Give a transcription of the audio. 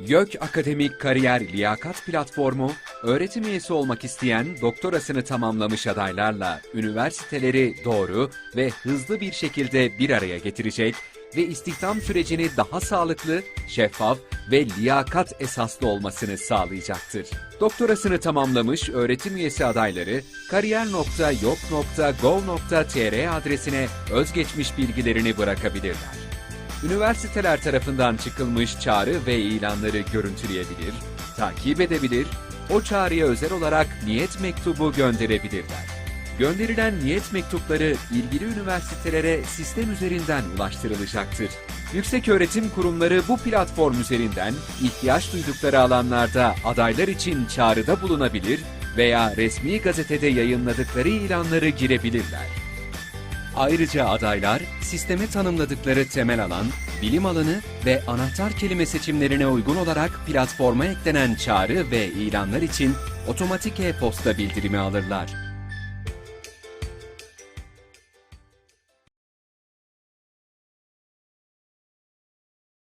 YÖK Akademik Kariyer Liyakat Platformu, öğretim üyesi olmak isteyen doktorasını tamamlamış adaylarla üniversiteleri doğru ve hızlı bir şekilde bir araya getirecek ve istihdam sürecini daha sağlıklı, şeffaf ve liyakat esaslı olmasını sağlayacaktır. Doktorasını tamamlamış öğretim üyesi adayları kariyer.yok.gov.tr adresine özgeçmiş bilgilerini bırakabilirler. Üniversiteler tarafından çıkılmış çağrı ve ilanları görüntüleyebilir, takip edebilir, o çağrıya özel olarak niyet mektubu gönderebilirler. Gönderilen niyet mektupları ilgili üniversitelere sistem üzerinden ulaştırılacaktır. Yükseköğretim kurumları bu platform üzerinden ihtiyaç duydukları alanlarda adaylar için çağrıda bulunabilir veya resmi gazetede yayınladıkları ilanları girebilirler. Ayrıca adaylar sisteme tanımladıkları temel alan, bilim alanı ve anahtar kelime seçimlerine uygun olarak platforma eklenen çağrı ve ilanlar için otomatik e-posta bildirimi alırlar.